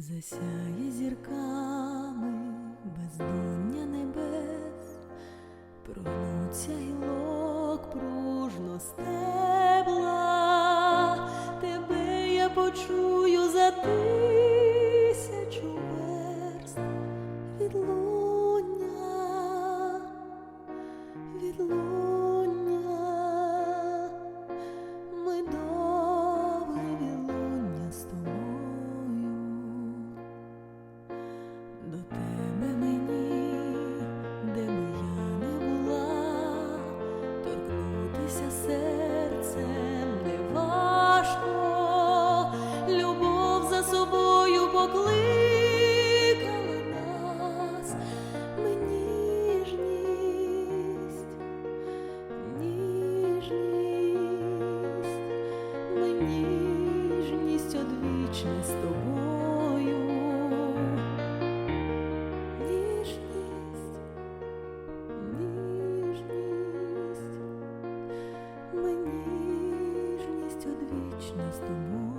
засяє зірками бездоння небес, прогнуться гілок пружно стебла, тебе я почую за тисячу верст. Відлуння, відлуння, торкнутися серцем не важко, любов за собою покликала нас, ми ніжність, ніжність. Одвічна з тобою. вічність тому.